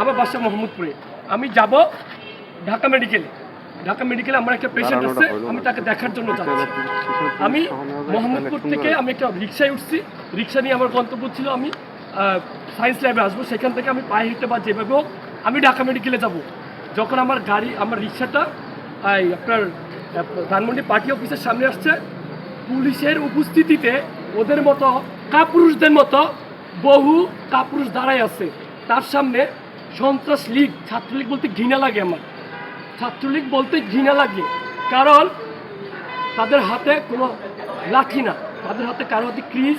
আমার বাসা মোহাম্মদপুরে। আমি যাব ঢাকা মেডিকেলে। ঢাকা মেডিকেলে আমার একটা পেশেন্ট আছে আমি তাকে দেখার জন্য যাচ্ছি। আমি মোহাম্মদপুর থেকে আমি একটা রিক্সায় উঠছি। রিক্সা নিয়ে আমার গন্তব্য ছিল আমি সায়েন্স ল্যাবে আসব। সেখান থেকে আমি পায়ে হেঁটে বা যেভাবে হোক আমি ঢাকা মেডিকেলে যাব। যখন আমার গাড়ি আমার রিক্সাটা এই আপনার ধানমন্ডি পার্টি অফিসের সামনে আসছে পুলিশের উপস্থিতিতে ওদের মতো কাপুরুষদের মতো বহু কাপুরুষ দাঁড়ায় আছে। তার সামনে সন্ত্রাস লীগ ছাত্রলীগ বলতে ঘৃণা লাগে আমার। ছাত্রলীগ বলতে ঘৃণা লাগে কারণ তাদের হাতে কোনো লাঠি না। তাদের হাতে কারও হাতে ক্রিজ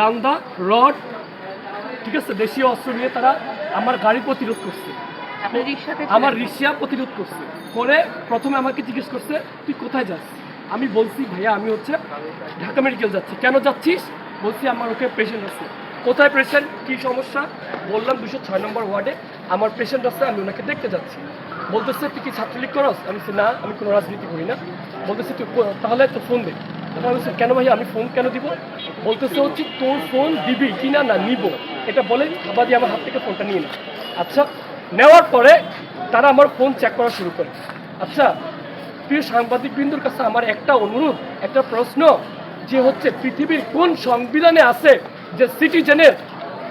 রান্দা রড ঠিক আছে দেশীয় অস্ত্র নিয়ে তারা আমার গাড়ি প্রতিরোধ করছে। আমার রিক্সা প্রতিরোধ করছে। করে প্রথমে আমাকে জিজ্ঞেস করছে তুই কোথায় যাস? আমি বলছি ভাইয়া আমি হচ্ছে ঢাকা মেডিকেল যাচ্ছি। কেন যাচ্ছিস? বলছি আমার ওকে পেশেন্ট আছে। কোথায় পেশেন্ট? কী সমস্যা? বললাম দুশো ছয় নম্বর ওয়ার্ডে। আমার পেশেন্ট আছে আমি ওনাকে দেখতে যাচ্ছি। বলতেছে তুই কি ছাত্রলীগ করস? আমি বলছি, না আমি কোনো রাজনীতি করি না। বলতেছে তুই তাহলে তো ফোন দে। তখন কেন ভাই আমি ফোন কেন দিব? বলতেছে হচ্ছে তোর ফোন দিবি কি না না নিব। এটা বলে আবার দিয়ে আমার হাত থেকে ফোনটা নিয়ে না আচ্ছা নেওয়ার পরে তারা আমার ফোন চেক করা শুরু করে। আচ্ছা প্রিয় সাংবাদিক বিন্দুর কাছে আমার একটা অনুরোধ একটা প্রশ্ন যে হচ্ছে পৃথিবীর কোন সংবিধানে আছে যে সিটিজেনের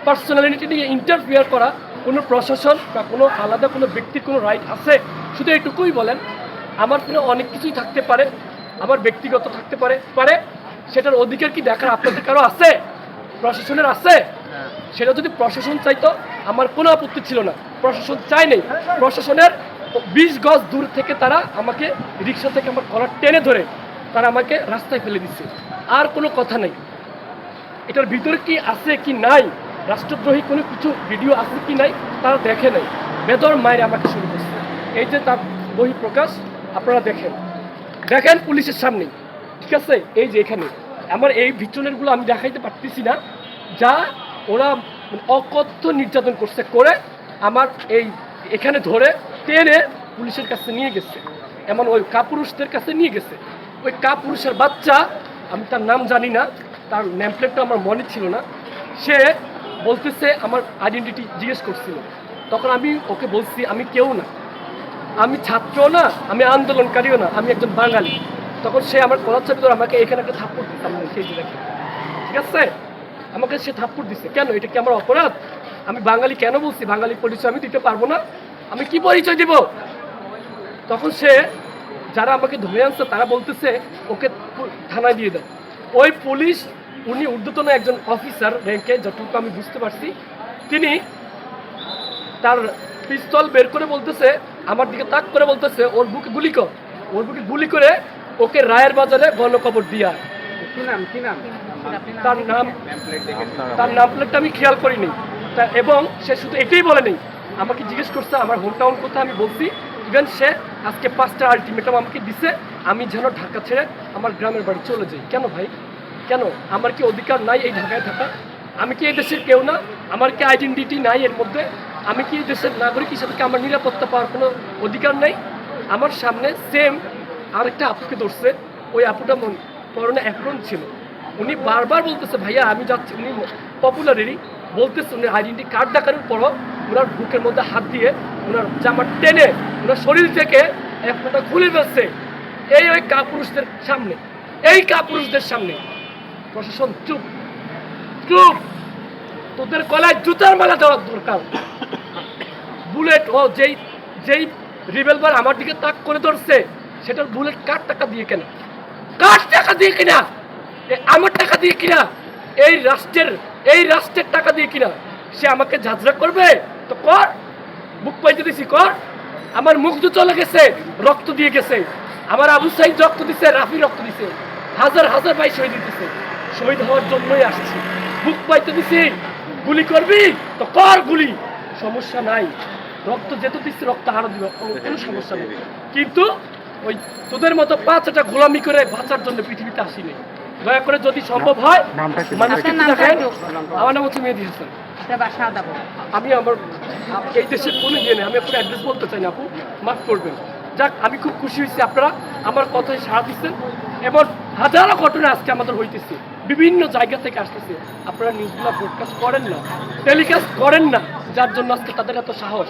পার্সোনালিটি নিয়ে ইন্টারফিয়ার করা কোনো প্রশাসন বা কোনো আলাদা কোনো ব্যক্তির কোনো রাইট আছে? শুধু এটুকুই বলেন, আমার কোনো অনেক কিছুই থাকতে পারে, আমার ব্যক্তিগত থাকতে পারে পারে, সেটার অধিকার কি দেখার আপনাদের কারও আছে? প্রশাসনের আছে? সেটা যদি প্রশাসন চাইতো, আমার কোনো আপত্তি ছিল না। প্রশাসন চাই নেই। প্রশাসনের বিশ গজ দূর থেকে তারা আমাকে রিক্সা থেকে আমার কলার টেনে ধরে, তারা আমাকে রাস্তায় ফেলে দিচ্ছে। আর কোনো কথা নেই। এটার ভিতরে কি আছে কি নাই? রাষ্ট্রদ্রোহী কোনো কিছু ভিডিও আছে কি নাই তারা দেখে নাই। বেদর মায়ের আমাকে শুরু করছে। এই যে তার বহি প্রকাশ আপনারা দেখেন। দেখেন পুলিশের সামনে। ঠিক আছে? এই যে এখানে। আমার এই ভিচনেরগুলো আমি দেখাইতে পারতেছি না। যা ওরা অকথ্য নির্যাতন করছে, করে আমার এই এখানে ধরে টেনে পুলিশের কাছে নিয়ে গেছে। এমন ওই কাপুরুষদের কাছে নিয়ে গেছে। ওই কাপুরুষের বাচ্চা, আমি তার নাম জানি না। তার নেমপ্লেটটা আমার মনে ছিল না। সে বলতেছে, আমার আইডেন্টিটি জিজ্ঞেস করছিল। তখন আমি ওকে বলছি, আমি কেউ না। আমি ছাত্র না, আমি আন্দোলনকারীও না, আমি একজন বাঙালি। তখন সে আমার কলার ধরে আমাকে এখানে একটা থাপ্পড় দিচ্ছে আমি সেই জায়গায় ঠিক আছে? আমাকে সে থাপ্পড় দিচ্ছে কেন? এটা কি আমার অপরাধ? আমি বাঙালি কেন বলছি? বাঙালি পরিচয় আমি দিতে পারব না? আমি কি পরিচয় দিব? তখন সে, যারা আমাকে ধরে আনছে, তারা বলতেছে, ওকে থানায় দিয়ে দাও। ওই পুলিশ উনি ঊর্ধ্বতন একজন অফিসার র্যাঙ্কে যতটুকু আমি বুঝতে পারছি তিনি তার পিস্তল বের করে বলতেছে আমার দিকে তাক করে বলতেছে ওর বুকে গুলি কর। ওর বুকে গুলি করে ওকে রায়ের বাজারে গণকবর দিয়া তার নাম তার নাম প্লেটটা আমি খেয়াল করিনি। এবং সে শুধু এটাই বলেনি আমাকে জিজ্ঞেস করছে আমার হোম টাউন কোথায়? আমি বলছি ইভেন সে আজকে পাঁচটা আলটিমেটাম আমাকে দিছে, আমি যেন ঢাকা ছেড়ে আমার গ্রামের বাড়ি চলে যাই। কেন ভাই? কেন? আমার কি অধিকার নাই এই ঢাকায় থাকা? আমি কি এই দেশের কেউ না? আমার কি আইডেন্টিটি নাই এর মধ্যে? আমি কি এই দেশের নাগরিক হিসেবে কি আমার নিরাপত্তা পাওয়ার কোনো অধিকার নাই? আমার সামনে সেম আরেকটা আপুকে ধরছে। ওই আপুটা মন- পরনে অ্যাপ্রন ছিল। উনি বারবার বলতেছে, ভাইয়া, আমি যাচ্ছি। উনি পপুলারেরই বলতেছে, উনি আইডেন্টি কার্ড দেখানোর পরও ওনার বুকের মধ্যে হাত দিয়ে ওনার জামা টেনে, ওনার শরীর থেকে এক ফোঁটা খুলে ফেলছে। এই ওই কাপুরুষদের সামনে, এই কাপুরুষদের সামনে। প্রশাসন চুপ চুপ। তোদের গলায় জুতার মালা দেওয়ার দরকার। বুলেট, ও যেই যেই রিভলভার আমার দিকে তাক করে ধরছে, সেটার বুলেট কার টাকা দিয়ে কেনা? কার টাকা দিয়ে কিনা? আমার টাকা দিয়ে কিনা? এই রাষ্ট্রের এই রাষ্ট্রের টাকা দিয়ে কিনা? সে আমাকে ঝাঁঝরা করবে? তো কর। বুক পাইতে দিছি কর আমার মুখ তো চলে গেছে রক্ত দিয়ে গেছে। আমার আবু সাইদ রক্ত দিছে রাফি রক্ত দিছে। হাজার হাজার ভাই শহীদ দিতেছে শহীদ হওয়ার জন্যই আসছি। বুক পাইতে দিছি গুলি করবি? তো কর গুলি। সমস্যা নাই। রক্ত যেত দিচ্ছে রক্ত আরও দিবে কোনো- সমস্যা নেই। কিন্তু ওই তোদের মতো পাঁচটা গোলামি করে বাঁচার জন্য পৃথিবীতে আসিনি। দয়া করে যদি সম্ভব হয় মানুষকে। একটু। আমার নাম হচ্ছে মেহেদি হাসান। বাসা আমি আমার এই দেশের কোনো ইয়ে নেই, আমি আপনার অ্যাড্রেস বলতে চাই না আপু, মাফ করবেন। যাক, আমি খুব খুশি হয়েছি আপনারা আমার কথায় সাড়া দিচ্ছেন এবং হাজারো ঘটনা আজকে আমাদের হইতেছে, বিভিন্ন জায়গা থেকে আসতেছে। আপনারা নিউজগুলো ব্রডকাস্ট করেন না টেলিকাস্ট করেন না, যার জন্য আজকে তাদের এত সাহস।